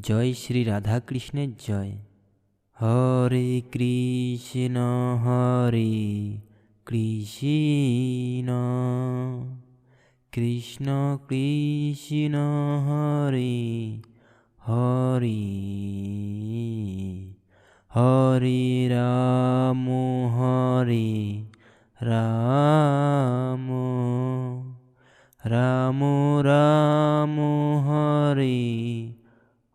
জয় শ্রী রাধাকৃষ্ণের জয়। হরে কৃষ্ণ হরে কৃষ্ণ। কৃষ্ণ কৃষ্ণ, হরে হরে হরে রাম হরে রাম। রাম রাম, হরে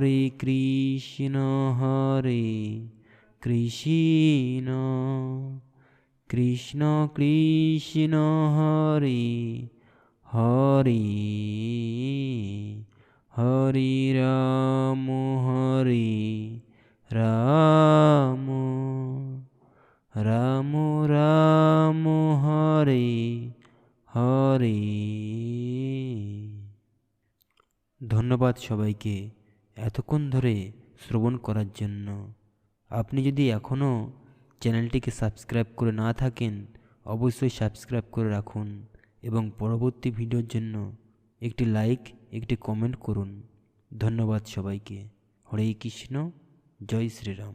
হরে কৃষ্ণ হরে কৃষ্ণ কৃষ্ণ কৃষ্ণ হরে হরে হরে রাম হরে রাম রাম রাম হরে হরে। ধন্যবাদ সবাইকে। এতক্ষণ ধরে শ্রবণ করার জন্য। আপনি যদি এখনও চ্যানেলটিকে সাবস্ক্রাইব করে না থাকেন, অবশ্যই সাবস্ক্রাইব করে রাখুন এবং পরবর্তী ভিডিওর জন্য একটি লাইক, একটি কমেন্ট করুন। ধন্যবাদ সবাইকে। হরে কৃষ্ণ, জয় শ্রীরাম।